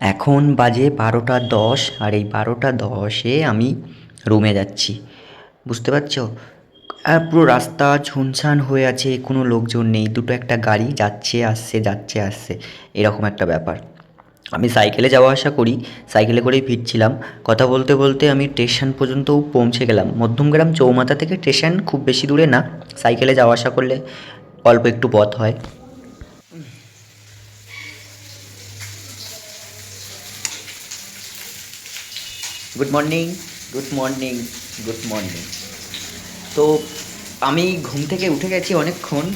এখন বাজে বারোটা দশ আর এই বারোটা দশে আমি রুমে যাচ্ছি। বুঝতে পারছ? আর পুরো রাস্তা শুনশান হয়ে আছে, কোনো লোকজন নেই, দুটো একটা গাড়ি যাচ্ছে, আসছে যাচ্ছে, আসছে, এরকম একটা ব্যাপার। আমি সাইকেলে যাওয়া আসা করি, সাইকেলে করেই ফিরছিলাম। কথা বলতে বলতে আমি স্টেশন পর্যন্তও পৌঁছে গেলাম। মধ্যমগ্রাম চৌমাথা থেকে স্টেশন খুব বেশি দূরে না, সাইকেলে যাওয়া আসা করলে অল্প একটু পথ হয়। Good morning good morning good morning তো আমি ঘুম থেকে উঠে গেছি অনেকক্ষণ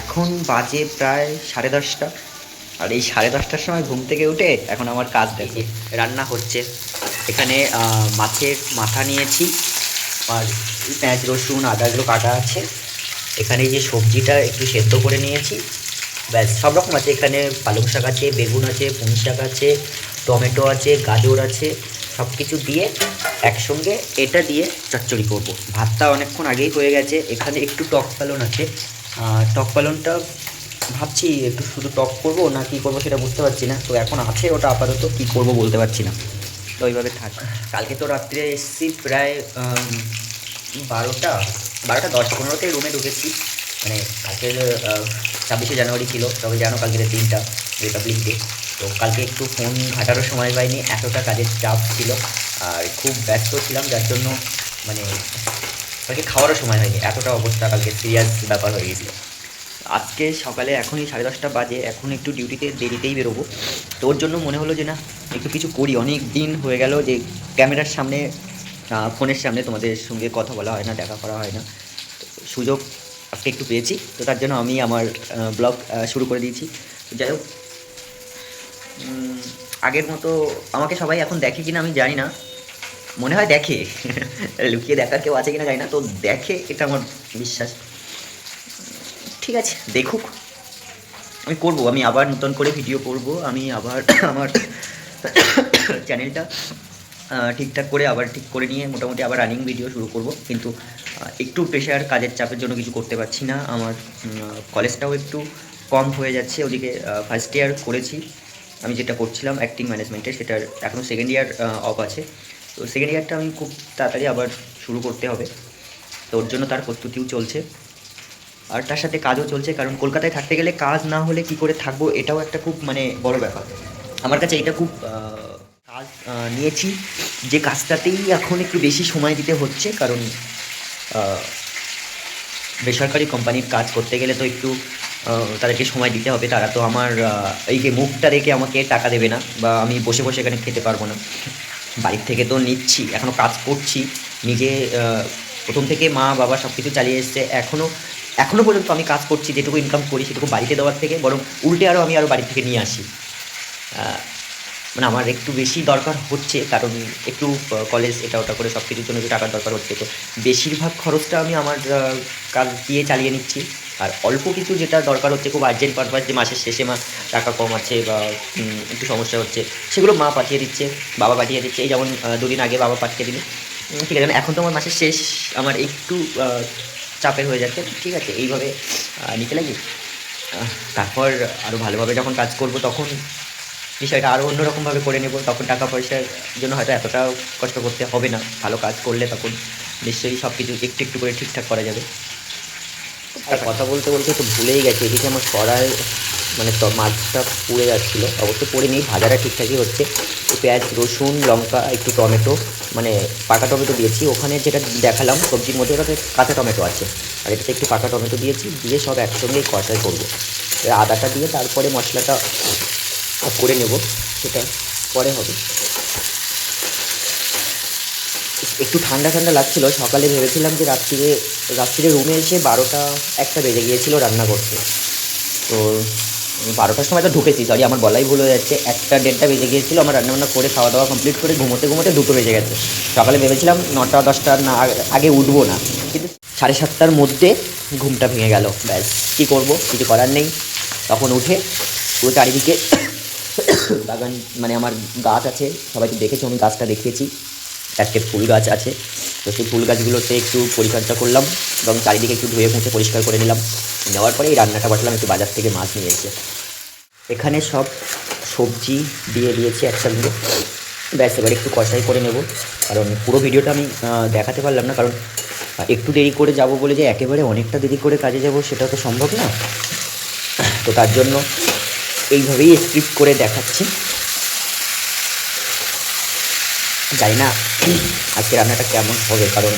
এখন বাজে প্রায় সাড়ে দশটা। আর এই সাড়ে দশটার সময় ঘুম থেকে উঠে এখন আমার কাজ দেখে, রান্না হচ্ছে। এখানে মাছের মাথা নিয়েছি, আর পেঁয়াজ, রসুন, আদাগুলো কাটা আছে। এখানে যে সবজিটা একটু সেদ্ধ করে নিয়েছি। ব্যাস, সব রকম আছে। এখানে পালং শাক আছে, বেগুন আছে, পুঁই শাক আছে, টমেটো আছে, গাজর আছে। সব কিছু দিয়ে একসঙ্গে এটা দিয়ে চচ্চড়ি করব। ভাতটা অনেকক্ষণ আগেই হয়ে গেছে। এখানে একটু টক পালন আছে। টক পালনটা ভাবছি একটু শুধু টক করব না কি করব সেটা বুঝতে পারছি না। তো এখন আছে ওটা আপাতত, কি করব বলতে পারছি না। তো ওইভাবে থাক। কালকে তো রাত্রে এসেছি প্রায় বারোটা বারোটা দশ, পনেরোতে রুমে ঢুকেছি। মানে কালকে ছাব্বিশে জানুয়ারি ছিল, তবে জানো কালকের দিনটা রিপাবলিক ডে তো কালকে একটু ফোন ঘাটারও সময় পাইনি, এতটা কাজের চাপ ছিল, আর খুব ব্যস্ত ছিলাম, যার জন্য মানে কালকে খাওয়ারও সময় হয়নি, এতটা অবস্থা, কালকে সিরিয়াস ব্যাপার হয়ে গেছিল। আজকে সকালে এখনই সাড়ে দশটা বাজে, এখন একটু ডিউটিতে দেরিতেই বেরোবো। তো ওর জন্য মনে হলো যে না, একটু কিছু করি, অনেক দিন হয়ে গেল যে ক্যামেরার সামনে ফোনের সামনে তোমাদের সঙ্গে কথা বলা হয় না, দেখা করা হয় না। সুযোগ আজকে একটু পেয়েছি। তো তার জন্য আমি আমার ব্লগ শুরু করে দিয়েছি। যাই হোক আগের মতো আমাকে সবাই এখন দেখে কিনা আমি জানি না। মনে হয় দেখে। লুকিয়ে দেখার কেউ আছে কিনা জানি না। তো দেখে এটা আমার বিশ্বাস। ঠিক আছে। দেখুক। আমি করব। আমি আবার নতুন করে ভিডিও করব। আমি আবার আমার চ্যানেলটা ঠিকঠাক করে আবার ঠিক করে নিয়ে মোটামুটি আবার রানিং ভিডিও শুরু করব। কিন্তু একটু প্রেশার কাজের চাপের জন্য কিছু করতে পারছি না। আমার কলেজটাও একটু কম হয়ে যাচ্ছে। ওদিকে ফার্স্ট ইয়ার করেছি। আমি যেটা করছিলাম অ্যাক্টিং ম্যানেজমেন্টে সেটার এখনও সেকেন্ড ইয়ার অফ আছে। তো সেকেন্ড ইয়ারটা আমি খুব তাড়াতাড়ি আবার শুরু করতে হবে। তো ওর জন্য তার প্রস্তুতিও চলছে। আর তার সাথে কাজও চলছে, কারণ কলকাতায় থাকতে গেলে কাজ না হলে কি করে থাকব, এটাও একটা খুব মানে বড় ব্যাপার। আমার কাছে এটা খুব কাজ নিয়েছি। যে কাজটাতেই এখন একটু বেশি সময় দিতে হচ্ছে, কারণ বেসরকারি কোম্পানির কাজ করতে গেলে তো একটু তাদেরকে সময় দিতে হবে। তারা তো আমার এই যে মুখটা রেখে আমাকে টাকা দেবে না, বা আমি বসে বসে এখানে খেতে পারব না। বাড়ির থেকে তো নিচ্ছি এখনও কাজ করছি। নিজে প্রথম থেকে মা, বাবা সব কিছু চালিয়ে এসছে। এখনও এখনও পর্যন্ত আমি কাজ করছি, যেটুকু ইনকাম করি সেটুকু বাড়িতে দেওয়ার থেকে, বরং উল্টে আরও আমি আরও বাড়ি থেকে নিয়ে আসি। মানে আমার একটু বেশি দরকার হচ্ছে, কারণ একটু কলেজ এটা ওটা করে সব কিছুর জন্য টাকার দরকার হচ্ছে, তো বেশিরভাগ খরচটা আমি আমার কাজ দিয়ে চালিয়ে নিচ্ছি। আর অল্প কিছু যেটা দরকার হচ্ছে, খুব আর্জেন্ট পারপাস যে মাসের শেষে মা টাকা কম আছে বা একটু সমস্যা হচ্ছে, সেগুলো মা পাঠিয়ে দিচ্ছে, বাবা পাঠিয়ে দিচ্ছে, এই যেমন দুদিন আগে বাবা পাঠিয়ে দিল। ঠিক আছে, এখন তো আমার মাসের শেষ, আমার একটু চাপের হয়ে যাচ্ছে, ঠিক আছে, এইভাবে নিতে লাগি। তারপর আরও ভালোভাবে যখন কাজ করব তখন বিষয়টা আরও অন্যরকমভাবে করে নেব, তখন টাকা পয়সার জন্য হয়তো এতটাও কষ্ট করতে হবে না। ভালো কাজ করলে তখন নিশ্চয়ই সব কিছু একটু একটু করে ঠিকঠাক করা যাবে। আর কথা বলতে বলতে তো ভুলেই গেছি, এদিকে আমার কড়াই মানে মাছটা পুড়ে যাচ্ছিল। অবশ্য পড়ে নেই, ভাজাটা ঠিকঠাকই হচ্ছে। পেঁয়াজ, রসুন, লঙ্কা, একটু টমেটো মানে পাকা টমেটো দিয়েছি। ওখানে যেটা দেখালাম, সবজির মধ্যে ওটাতে কাঁচা টমেটো আছে। আর এটাতে একটু পাকা টমেটো দিয়েছি, দিয়ে সব একসঙ্গেই কষাই করব। আদাটা দিয়ে তারপরে মশলাটা করে নেব, সেটা পরে হবে। একটু ঠান্ডা ঠান্ডা লাগছিল, সকালে ভেবেছিলাম যে রাত্রিরে রাত্রিরে রুমে এসে বারোটা একটা বেজে গিয়েছিল রান্না করতে। তো বারোটার সময় তো ঢুকেছি সরি আমার বলাই ভুল হয়ে যাচ্ছে। একটা দেড়টা বেজে গিয়েছিল, আমার রান্নাবান্না করে খাওয়া দাওয়া কমপ্লিট করে ঘুমোতে ঘুমোতে দুটো বেজে গেছে। সকালে ভেবেছিলাম নটা, দশটা, না, আগে উঠবো না। কিন্তু সাড়ে সাতটার মধ্যে ঘুমটা ভেঙে গেল, ব্যাস। কী করব? কিছু করার নেই। তখন উঠে পুরো চারিদিকে বাগান মানে আমার গাছ আছে, সবাই তো দেখেছ, আমি গাছটা দেখিয়েছি। চারটে ফুল গাছ আছে। তো সেই ফুল গাছগুলোতে একটু পরিচর্যা করলাম এবং চারিদিকে একটু ধুয়ে মুছে পরিষ্কার করে নিলাম। নেওয়ার পরে এই রান্নাটা বসলাম, একটু বাজার থেকে মাছ নিয়ে এসে। এখানে সব সবজি দিয়ে দিয়েছি একসঙ্গে। ব্যাস, এবার একটু কষাই করে নেব। কারণ পুরো ভিডিওটা আমি দেখাতে পারলাম না, কারণ একটু দেরি করে যাব বলে যে একেবারে অনেকটা দেরি করে কাজে যাব, সেটা তো সম্ভব না। তো তার জন্য এইভাবেই স্ক্রিপ্ট করে দেখাচ্ছি। জানি না আজকে রান্নাটা কেমন হবে, কারণ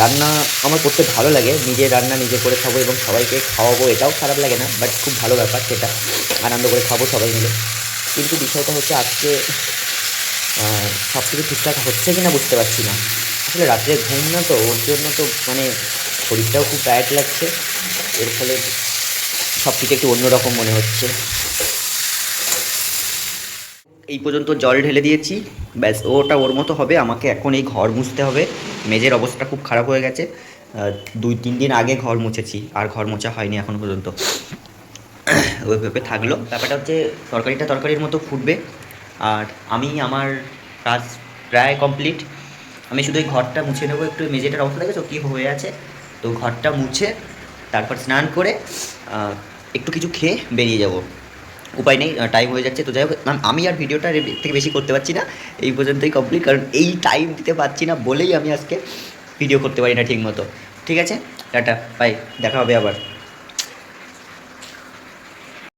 রান্না আমার করতে ভালো লাগে, নিজে রান্না নিজে করে খাব এবং সবাইকে খাওয়াবো এটাও খারাপ লাগে না বাট খুব ভালো ব্যাপার সেটা। আনন্দ করে খাব সবাই মিলে। কিন্তু বিষয়টা হচ্ছে আজকে সব কিছু ঠিকঠাক হচ্ছে কি না বুঝতে পারছি না। আসলে রাত্রে ঘুম না তো, ওর জন্য তো মানে শরীরটাও খুব টায়ার্ড লাগছে। এর ফলে সব কিছু একটু অন্যরকম মনে হচ্ছে। এই পর্যন্ত জল ঢেলে দিয়েছি। ব্যাস, ওটা ওর মতো হবে। আমাকে এখন এই ঘর মুছতে হবে। মেজের অবস্থা খুব খারাপ হয়ে গেছে। দুই তিন দিন আগে ঘর মুছেছি। আর ঘর মোছা হয়নি এখন পর্যন্ত। ওইভাবে থাকল। ব্যাপারটা হচ্ছে তরকারিটা তরকারির মতো ফুটবে। আর আমি, আমার কাজ প্রায় কমপ্লিট। আমি শুধু এই ঘরটা মুছে নেব। একটু মেঝেটার অবস্থা দেখেছ? কী হয়ে আছে? তো ঘরটা মুছে তারপর স্নান করে একটু কিছু খেয়ে বেরিয়ে যাব। উপায় নেই টাইম হয়ে যাচ্ছে। তো যাই হোক আম- আর ভিডিওটা থেকে বেশি করতে পারছি না। এই পর্যন্তই কমপ্লিট কারণ এই টাইম দিতে পারছি না বলেই আমি আজকে ভিডিও করতে পারি না ঠিকমতো। ঠিক আছে? টাটা বাই দেখা হবে আবার।